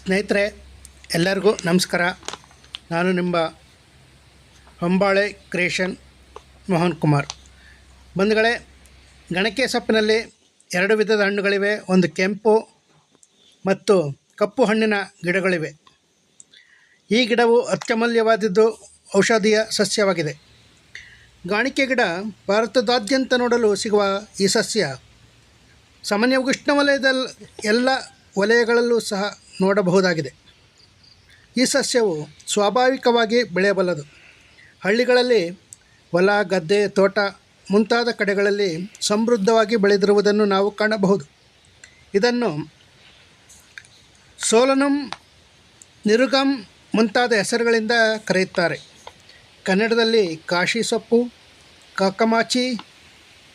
ಸ್ನೇಹಿತರೆ, ಎಲ್ಲರಿಗೂ ನಮಸ್ಕಾರ. ನಾನು ನಿಮ್ಮ ಹೊಂಬಾಳೆ ಕ್ರಿಯೇಷನ್ ಮೋಹನ್ ಕುಮಾರ್. ಬಂಧುಗಳೇ ಗಣಕೆ ಸೊಪ್ಪಿನಲ್ಲಿ ಎರಡು ವಿಧದ ಹಣ್ಣುಗಳಿವೆ. ಒಂದು ಕೆಂಪು ಮತ್ತು ಕಪ್ಪು ಹಣ್ಣಿನ ಗಿಡಗಳಿವೆ. ಈ ಗಿಡವು ಅತ್ಯಮೂಲ್ಯವಾದದ್ದು ಔಷಧೀಯ ಸಸ್ಯವಾಗಿದೆ. ಗಾಣಿಕೆ ಗಿಡ ಭಾರತದಾದ್ಯಂತ ನೋಡಲು ಸಿಗುವ ಈ ಸಸ್ಯ ಸಾಮಾನ್ಯವಾಗಿ ಉಷ್ಣವಲಯದಲ್ಲಿ ಎಲ್ಲ ವಲಯಗಳಲ್ಲೂ ಸಹ ನೋಡಬಹುದಾಗಿದೆ. ಈ ಸಸ್ಯವು ಸ್ವಾಭಾವಿಕವಾಗಿ ಬೆಳೆಯಬಲ್ಲದು. ಹಳ್ಳಿಗಳಲ್ಲಿ ಹೊಲ, ಗದ್ದೆ, ತೋಟ ಮುಂತಾದ ಕಡೆಗಳಲ್ಲಿ ಸಮೃದ್ಧವಾಗಿ ಬೆಳೆದಿರುವುದನ್ನು ನಾವು ಕಾಣಬಹುದು. ಇದನ್ನು ಸೋಲನಂ, ನಿರುಗಂ ಮುಂತಾದ ಹೆಸರುಗಳಿಂದ ಕರೆಯುತ್ತಾರೆ. ಕನ್ನಡದಲ್ಲಿ ಕಾಶಿ ಸೊಪ್ಪು, ಕಾಕಮಾಚಿ,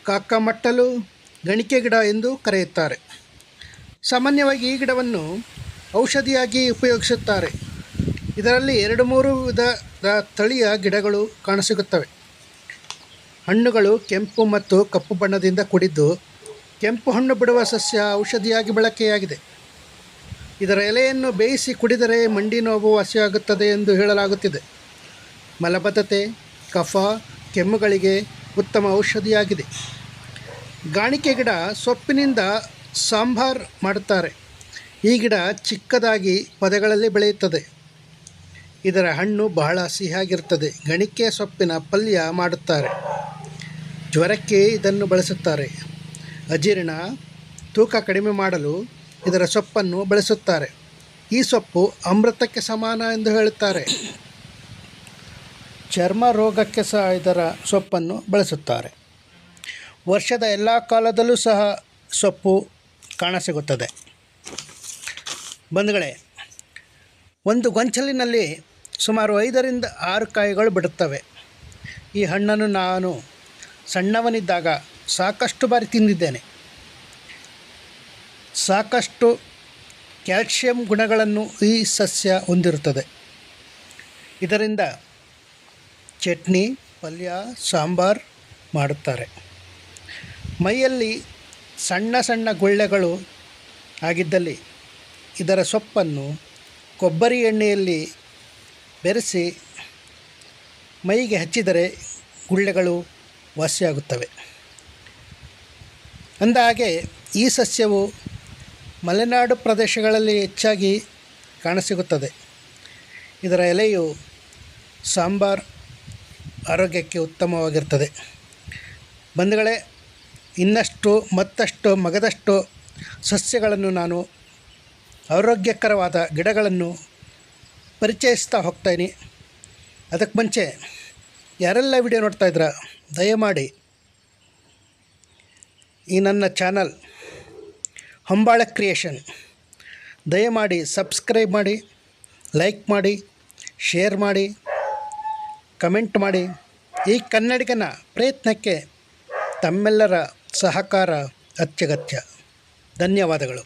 ಕಾಕಮಟ್ಟಲು, ಗಣಿಕೆ ಗಿಡ ಎಂದು ಕರೆಯುತ್ತಾರೆ. ಸಾಮಾನ್ಯವಾಗಿ ಈ ಗಿಡವನ್ನು ಔಷಧಿಯಾಗಿ ಉಪಯೋಗಿಸುತ್ತಾರೆ. ಇದರಲ್ಲಿ ಎರಡು ಮೂರು ವಿಧದ ತಳಿಯ ಗಿಡಗಳು ಕಾಣಸಿಗುತ್ತವೆ. ಹಣ್ಣುಗಳು ಕೆಂಪು ಮತ್ತು ಕಪ್ಪು ಬಣ್ಣದಿಂದ ಕೂಡಿದ್ದು ಕೆಂಪು ಹಣ್ಣು ಬಿಡುವ ಸಸ್ಯ ಔಷಧಿಯಾಗಿ ಬಳಕೆಯಾಗಿದೆ. ಇದರ ಎಲೆಯನ್ನು ಬೇಯಿಸಿ ಕುಡಿದರೆ ಮಂಡಿ ನೋವು ವಾಸಿಯಾಗುತ್ತದೆ ಎಂದು ಹೇಳಲಾಗುತ್ತಿದೆ. ಮಲಬದ್ಧತೆ, ಕಫ, ಕೆಮ್ಮುಗಳಿಗೆ ಉತ್ತಮ ಔಷಧಿಯಾಗಿದೆ. ಗಾಣಿಕೆ ಗಿಡ ಸೊಪ್ಪಿನಿಂದ ಸಾಂಬಾರ್ ಮಾಡುತ್ತಾರೆ. ಈ ಗಿಡ ಚಿಕ್ಕದಾಗಿ ಪೊದೆಗಳಲ್ಲಿ ಬೆಳೆಯುತ್ತದೆ. ಇದರ ಹಣ್ಣು ಬಹಳ ಸಿಹಿಯಾಗಿರುತ್ತದೆ. ಗಣಿಕೆ ಸೊಪ್ಪಿನ ಪಲ್ಯ ಮಾಡುತ್ತಾರೆ. ಜ್ವರಕ್ಕೆ ಇದನ್ನು ಬಳಸುತ್ತಾರೆ. ಅಜೀರ್ಣ ತೂಕ ಕಡಿಮೆ ಮಾಡಲು ಇದರ ಸೊಪ್ಪನ್ನು ಬಳಸುತ್ತಾರೆ. ಈ ಸೊಪ್ಪು ಅಮೃತಕ್ಕೆ ಸಮಾನ ಎಂದು ಹೇಳುತ್ತಾರೆ. ಚರ್ಮ ರೋಗಕ್ಕೆ ಸಹ ಇದರ ಸೊಪ್ಪನ್ನು ಬಳಸುತ್ತಾರೆ. ವರ್ಷದ ಎಲ್ಲ ಕಾಲದಲ್ಲೂ ಸಹ ಸೊಪ್ಪು ಕಾಣಸಿಗುತ್ತದೆ. ಬಂಧುಗಳೇ, ಒಂದು ಗೊಂಚಲಿನಲ್ಲಿ ಸುಮಾರು ಐದರಿಂದ ಆರು ಕಾಯಿಗಳು ಬಿಡುತ್ತವೆ. ಈ ಹಣ್ಣನ್ನು ನಾನು ಸಣ್ಣವನಿದ್ದಾಗ ಸಾಕಷ್ಟು ಬಾರಿ ತಿಂದಿದ್ದೇನೆ. ಸಾಕಷ್ಟು ಕ್ಯಾಲ್ಶಿಯಂ ಗುಣಗಳನ್ನು ಈ ಸಸ್ಯ ಹೊಂದಿರುತ್ತದೆ. ಇದರಿಂದ ಚಟ್ನಿ, ಪಲ್ಯ, ಸಾಂಬಾರ್ ಮಾಡುತ್ತಾರೆ. ಮೈಯಲ್ಲಿ ಸಣ್ಣ ಸಣ್ಣ ಗುಳ್ಳೆಗಳು ಆಗಿದ್ದಲ್ಲಿ ಇದರ ಸೊಪ್ಪನ್ನು ಕೊಬ್ಬರಿ ಎಣ್ಣೆಯಲ್ಲಿ ಬೆರೆಸಿ ಮೈಗೆ ಹಚ್ಚಿದರೆ ಗುಳ್ಳೆಗಳು ವಾಸಿಯಾಗುತ್ತವೆ. ಅಂದಹಾಗೆ ಈ ಸಸ್ಯವು ಮಲೆನಾಡು ಪ್ರದೇಶಗಳಲ್ಲಿ ಹೆಚ್ಚಾಗಿ ಕಾಣಸಿಗುತ್ತದೆ. ಇದರ ಎಲೆಯು ಸಾಂಬಾರ್ ಆರೋಗ್ಯಕ್ಕೆ ಉತ್ತಮವಾಗಿರ್ತದೆ ಬಂಧುಗಳೇ, ಇನ್ನಷ್ಟು ಮತ್ತಷ್ಟು ಮಗದಷ್ಟು ಸಸ್ಯಗಳನ್ನು ನಾನು ಆರೋಗ್ಯಕರವಾದ ಗಿಡಗಳನ್ನು ಪರಿಚಯಿಸ್ತಾ ಹೋಗ್ತಾಯಿನಿ ಅದಕ್ಕೆ ಮುಂಚೆ ಯಾರೆಲ್ಲ ವಿಡಿಯೋ ನೋಡ್ತಾ ಇದ್ರ, ದಯಮಾಡಿ ಈ ನನ್ನ ಚಾನಲ್ ಹೊಂಬಾಳ ಕ್ರಿಯೇಷನ್. ದಯಮಾಡಿ ಸಬ್ಸ್ಕ್ರೈಬ್ ಮಾಡಿ, ಲೈಕ್ ಮಾಡಿ, ಶೇರ್ ಮಾಡಿ, ಕಮೆಂಟ್ ಮಾಡಿ. ಈ ಕನ್ನಡಿಗನ ಪ್ರಯತ್ನಕ್ಕೆ ತಮ್ಮೆಲ್ಲರ ಸಹಕಾರ ಅತ್ಯಗತ್ಯ. ಧನ್ಯವಾದಗಳು.